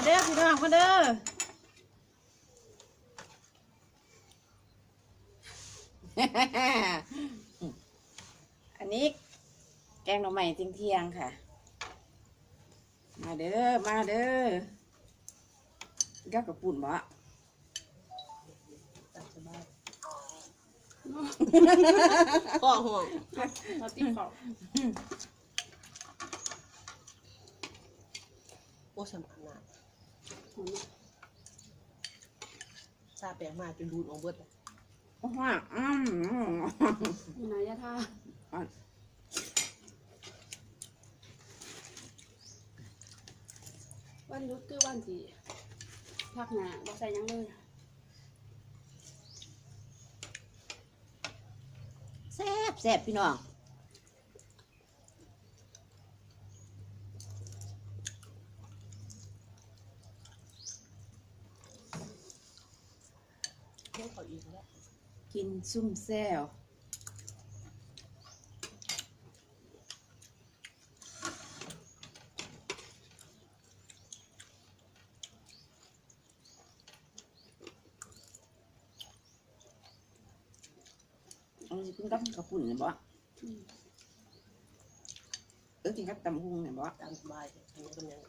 มาเด้อพี่น้องมาเด้ออันนี้แกงหน่อไม้เที่ยงเที่ยงๆค่ะ มาเด้อ มาเด้อก็กระปุ่นบ่ตัดสบายก็ห่วงเราตีเขาโอ้สมานนา ซาแปลงมากจนดูดออกเบิดเลยโอ้โหอืมอยู่ไหนยะท่าวันหยุดคือวันที่พักหนาบ่ใส่หยังเลยแซ่บแซ่บพี่น้อง เพิ่งเขาอีกแล้ว กิน ซุ่มแซวเอาสิกินกับกระปุ่นเนี่ยบ่อืมเออกินกับตำหุงเนี่ยบ่ ตามสบายอันนี้เป็นยัง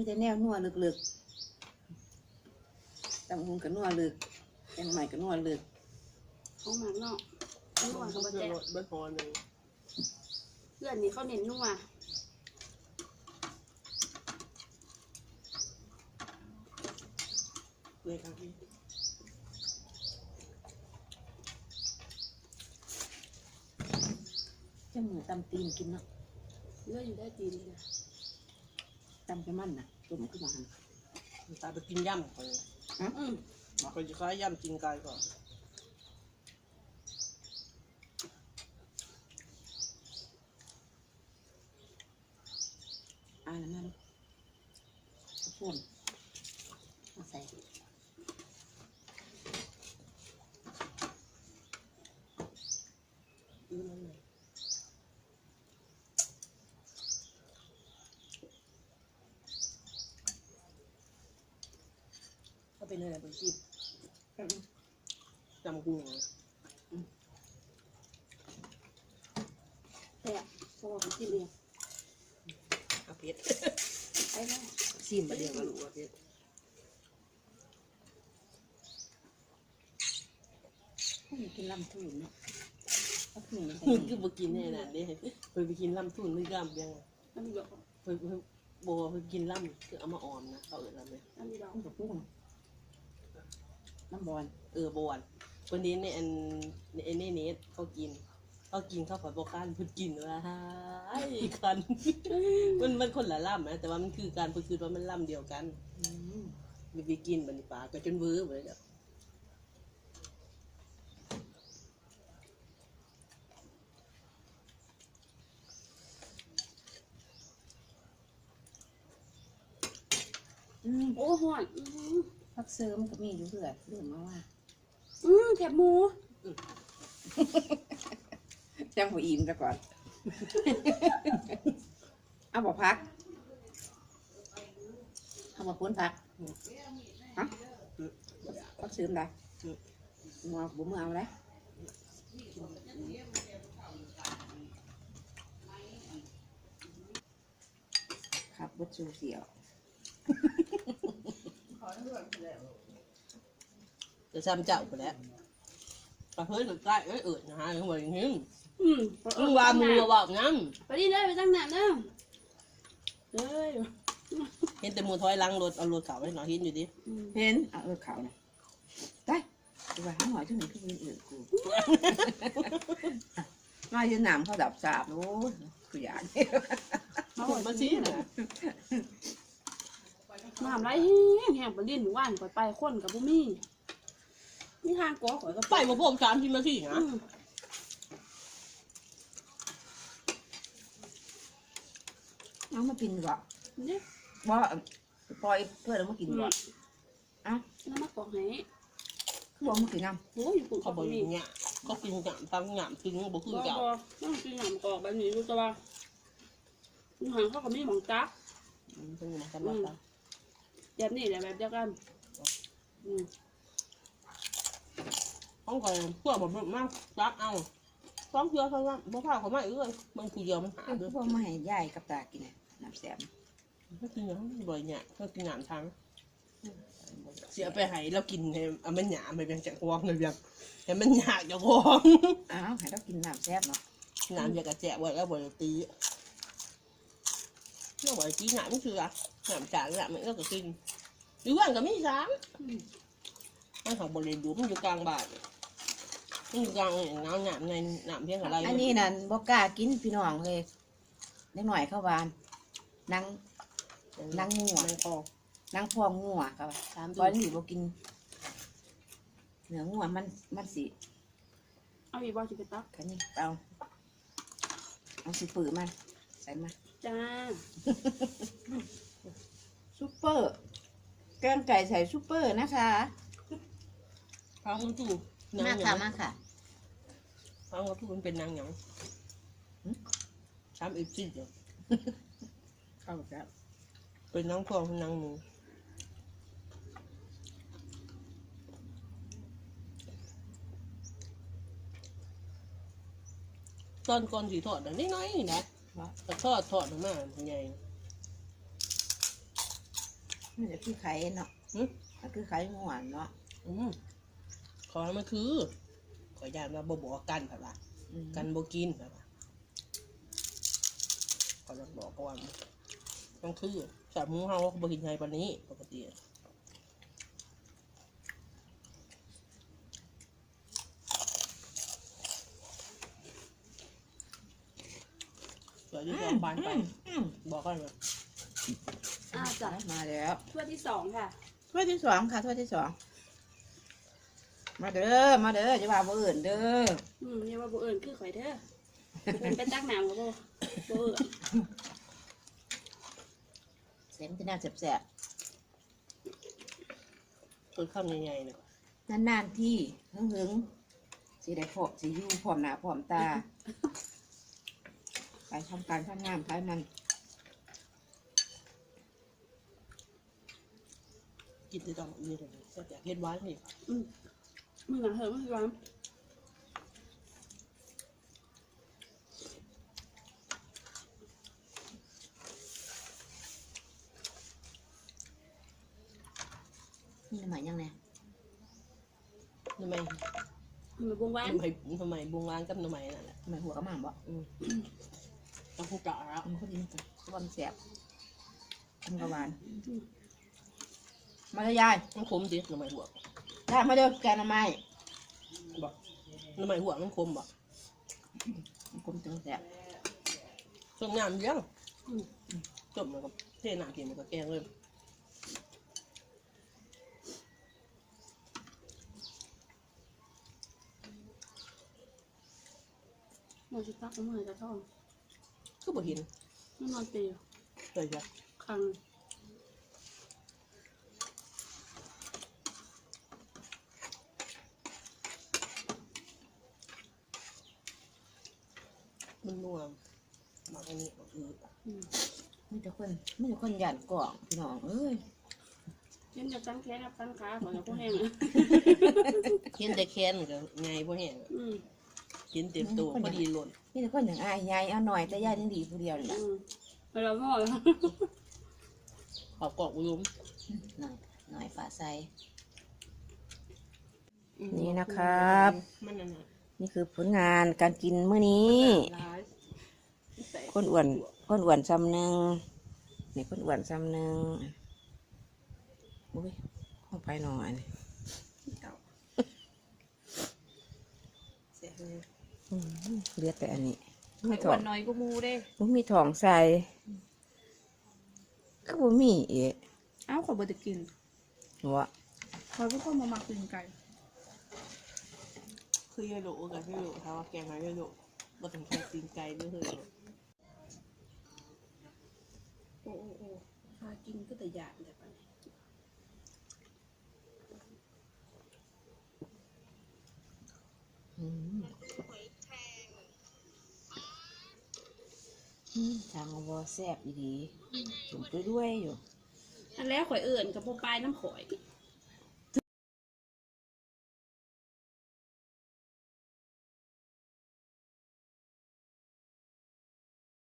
มีแต่แนวนัวลึกๆตำหุงก็นัวลึกแกงใหม่ก็นัวลึกของหมักเนาะนัวกับบ่เพื่อแจ๊นรถเบิดพอหนึ่งเพื่อนนี่เขาเน้นนัวเลยครับพี่เจ้าหมูตำตีนกินเนาะเลือดอยู่ได้ตีนเลยนะ ตำไปมันน่ะตุ่มขึ้นมาหั่นตาไปกินย่ำก่อนเลยอืมเขาจะคล้ายย่ำจิงไก่ก่อนอ่าแล้วมาลูกกระปุ่นมาใส่ อืมนั่นเลยก็ เป็นอะไรเป็นชีพจำกุ้งเหรอแต่เพราะว่าผมกินเองอาเพชรไปแล้วซิมมาเดียวก็รู้ว่าเพชรพวกนี้กินลำทูนเนาะก็คือมันคือจะคือบ่กินแน่นอนเด้เคยไปกินลำทุ่นไม่ย่ำยังน้ำหยดเคยเคยบ่เคยกินลำคือเอามาออมนะเขาเอิ้นลำเลยน้ำหยดมันกับพุ่งน้ำบอลเออบวนวันนี้ในอันในในเน็ตเขากินเขากินข้าวผัดโบกานเพิ่นกินว่าไอ้คันมันมันคนละล่ำนะแต่ว่ามันคือการเพิ่นคือว่ามันล่ำเดียวกันมีไปกินบัดนปลาก็จนเวอร์ไปเลยจ้ะอืมโอ้ห่อนอืม พักเสริมก็มีอยู่เพื่อเรื่องมาว่า อืมแถบหมูจ้างหัวอิ่มซะก่อน เอาบอกพัก เอาบอกพ้นพักฮะพักเสริมได้มัวบุ้มเอาเลยครับบดชูเสียว จะซ้ำเจ้าไปแล้วปลาเฮ้ยหรือใกล้เอ้ยเอิดนะฮะเขาบอกอย่างนี้อืมมึงว่ามือบอกงั้นไปดิเลยไปตั้งนานแล้วเอ้ยเห็นแต่มือถอยหลังรถเอารถเขาไว้หน่อยเห็นอยู่ดิอืมเห็นเอาเออเขานะได้ไปหาหน่อยที่หนึ่งที่เป็นอื่นกูมาเย็นหนามเขาดับสาบโอ้ยคืออย่างนี้มาพูหดดมามาสิสินะ น้ำไหลแห้ งแห้งไปเล่นว่านก่อนไปคนกับบุมี่นี่ทางกัวข่อยก็ไปมาพบสามสิบนาทีนะอืมเอามากินดีกว่านี่ว่าปล่อยเพื่อนเอามากินดีกว่าน้ำมะกอกให้กคือบอกมันกินน้โอ้ยปลูกเขาเขาบบออกกอนี่ยเงี้ยก็กินหยามตั้งหยามทิ้งบ่คือบ่เก่าบ่ต้องกินหนามกอบแบบนี้รู้จักว่าอาหารเขาก็มีหมองจัก อืมเพิ่งมากันมาตั้ง แบบนี้แหละแบบเดียวกันอืมห้องคอยพวกแบบมากรักเอาฟ้องเพื่อเขาว่าบ่พาเขามาอีกเลยมันคือเดียวมันหาำด้คือวยบอกมาให้ยายกับตากินน่ะน้ำแซ่บก็กินอย่างบ่อยเนี่ยก็กินหยามทั้งเสียไปให้เรากินให้เอามันหยามไปเป็นจากวองเลยเบียงแต่มันหยากจากวองอ้าวให้เรากินน้ำแซ่บเนาะหยามอยากกระแจะไว้แล้วบ่ได้ตีเมื่อวันที่หยา มมันคืออะหยามจางหยามมันก็กินหรือว่าก็มีสามอืมมันเขาบริเวณดูมันอยู่กลางบ้านมันอยู่กลางน้ำหนามในหนามเพียงอะไรอันนี้นั่นบ่กล้ากินพี่น้องเลยเล็กหน่อยเข้าวานนั่งนั่งงัว นั่งคอนั่งพองงัวครับสามตตัอวนนี้บ่กินเนื้องัวมันมันสิเอาอีกบ่สิไปตักคันนี้เอาเอาสิปือมันใส่มา จ้า ซุปเปอร์ แกงไก่ใส่ซุปเปอร์นะคะฟังมันถูกนางมาหค่ะยังมาค่ะฟังมันถูกมันเป็นนางหยังหึสามเอฟซีเดียวเข้าแล้วเป็นนางพองเป็นนางหมูตอนก่อนสีทอดน่ะนิดน้อยนี่นะ แต่ทอดทอดออกมาใหญ่มันจะคือไข่เนาะหึมันคือไข่งัวเนาะอืมขอให้มันคือ ขอยานว่าบ่บอกกันแบบว่าอืมกันบ่กินแบบว่าขอจะบอกก่อนมันคือสามหมูเฮาบ่กินไงปานนี้ปกติเดี๋ ยวจะลองบานไปอืมบอกกันเลยอ่าจ้ะมาแล้วถ้วยที่สองค่ะถ้วยที่สองค่ะถ้วยที่สองมาเด้อมาเด้อจะว่าบ่อื่นเด้ออืมเนี่ยว่าบ่เอิญคือข่อยเด้อเป็นไปตักน้ำกับบ่บ่เอิญเสียงที่น่าแสบคือข้าวใหญ่ๆเนี่ยๆนานๆที่หึงหึงๆสิได้พบสิอยู่พร้อมหน้าพร้อมตา ไปทำการทำงานขายมัน กินได้ต้องมีเลยแซ่บอยากเฮ็ดหวานนี่อืมมึงอะเหอะมันคือว่านี่หมายยังไงทำไมมันบวงหวานทำไมทำไมบวงวานกับทำไมนั่นแหละทำไมหัวกระหม่อมบ่ ต้องพูดจ่าแล้วมันก็ดีจังความแสบมันกระหวาน มาเลยยายมันคมดิทำไมหัวยายมาเด้อแกงหน่อไม้บอกทำไมหัวมันคมบอกมันกลมจังแสบส้มน้ำเลี้ยงจบมันก็เทน้ำกินมันก็แกงเลยมันสิตักเอามือจะท้อง ก็บ่เห็นมันนอนเปรียวเลยจ้ะคังมันนัวหมักอันนี้หมักอืดอืมมีแต่คนมีแต่คนหยันกล่องพี่น้องเอ้ยเช่นจะตั้งแขนกับตั้งขาของเราพวกแห้งอะเห็นแต่แค้นก็ไงพวกแห้ง อืม เห็นเต็มตัวพอดีหล่นมีแต่คนอย่างอายยายเอาหน่อยแต่ยายนี่ดีผู้เดียวนี่แหละอืมเราหม้อแล้วขอบกรอกอุยมหน่อยหน่อยฝาใสนี่นะครับมันนั่นน่ะนี่คือผลงานการกินมื้อนี้ร้ายคนอ้วนคนอ้วนซ้ำหนึ่งนี่คนอ้วนซ้ำหนึ่งอุ้ยเข้าไปหน่อยนี่ เลือดแต่อันนี้ไม่ขอดน้อยกูมูเด้บ่มีถองใส่ก็บ่มีเอ๊ะอ้าขอบ่ได้กินหัวคอยเป็นคมามากกินไก่คือยายโลกับพี่โลถ้าว่าแกงไก่ยายโลบ่ถึงใส่ตีนไก่ด้วยหรอโอ้โอ้โอ้พากินก็แต่อยากแต่ปะอืม ทางบอแซ่บอีดีจุ่มด้วยๆอยู่ อันแล้วข่อยเอิ่นกับบ่ปลายน้ำข่อย